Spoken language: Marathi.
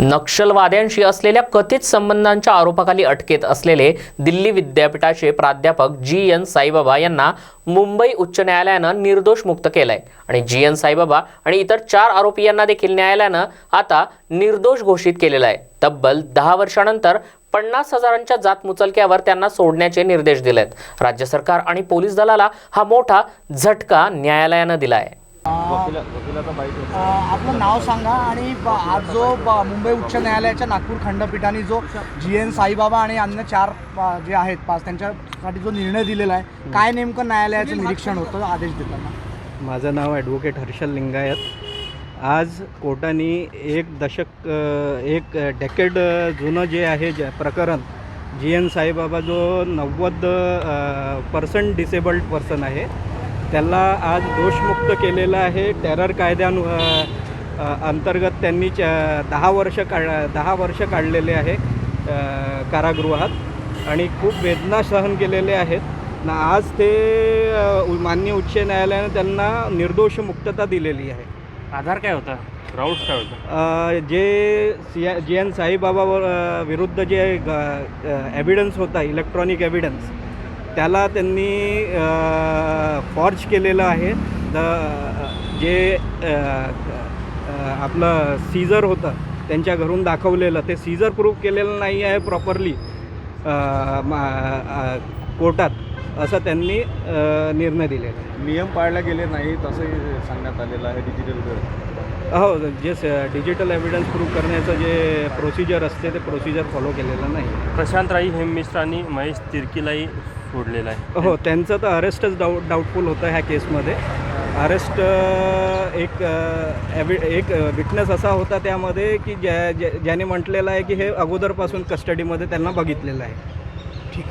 नक्षलवाद्यांशी असलेल्या कथित संबंधांच्या आरोपाखाली अटकेत असलेले दिल्ली विद्यापीठाचे प्राध्यापक जी एन साईबाबा यांना मुंबई उच्च न्यायालयानं निर्दोष मुक्त केलंय. आणि जी एन साईबाबा आणि इतर चार आरोपी यांना देखील न्यायालयानं आता निर्दोष घोषित केलेलं आहे. तब्बल दहा वर्षानंतर पन्नास हजारांच्या जातमुचलक्यावर त्यांना सोडण्याचे निर्देश दिलेत. राज्य सरकार आणि पोलीस दलाला हा मोठा झटका न्यायालयानं दिलाय. आहे आपलं नाव सांगा आणि आज जो मुंबई उच्च न्यायालयाच्या नागपूर खंडपीठाने जो जी एन साईबाबा आणि अन्य चार जे आहेत पाच त्यांच्यासाठी जो निर्णय दिलेला आहे काय नेमकं न्यायालयाचं निरीक्षण होतं आदेश देताना? माझं नाव ॲडव्होकेट हर्षल लिंगायत. आज कोर्टाने एक दशक एक डेकेड जुनं जे आहे जे प्रकरण जी एन साईबाबा जो नव्वद पर्सेंट डिसेबल्ड पर्सन आहे त्याला आज दोषमुक्त केलेलं आहे. टेरर कायद्यानु अंतर्गत त्यांनी च- दहा वर्ष काढ दहा वर्ष काढलेले आहे कारागृहात. आणि खूप वेदना सहन केलेले आहेत. ना आज ते अ, माननीय उच्च न्यायालयानं त्यांना निर्दोष मुक्तता दिलेली आहे. आधार काय होता? राऊट्स काय होतं? जे सिया जी एन साईबाबावर अ, विरुद्ध जे एव्हिडन्स होता इलेक्ट्रॉनिक एव्हिडन्स त्याला त्यांनी फॉर्ज केलेलं आहे. द जे आपलं सीझर होतं त्यांच्या घरून दाखवलेलं ते सीझर प्रूफ केलेलं नाही आहे प्रॉपरली कोर्टात असं त्यांनी निर्णय दिलेला आहे. नियम पाळले गेले नाहीत असंही सांगण्यात आलेलं आहे डिजिटल हो जे डिजिटल एव्हिडन्स प्रूव्ह करण्याचं जे प्रोसिजर असते ते प्रोसिजर फॉलो केलेलं नाही. प्रशांत राई हेम मिश्रा आणि महेश तिरकीलाही सोडलेलं आहे. हो त्यांचं तर अरेस्टच डाऊट डाऊटफुल होतं ह्या केसमध्ये अरेस्ट एक एवि एक विटनेस असा होता त्यामध्ये की ज्या ज्या- ज्याने म्हटलेलं आहे की हे अगोदरपासून कस्टडीमध्ये त्यांना बघितलेलं आहे. ठीक.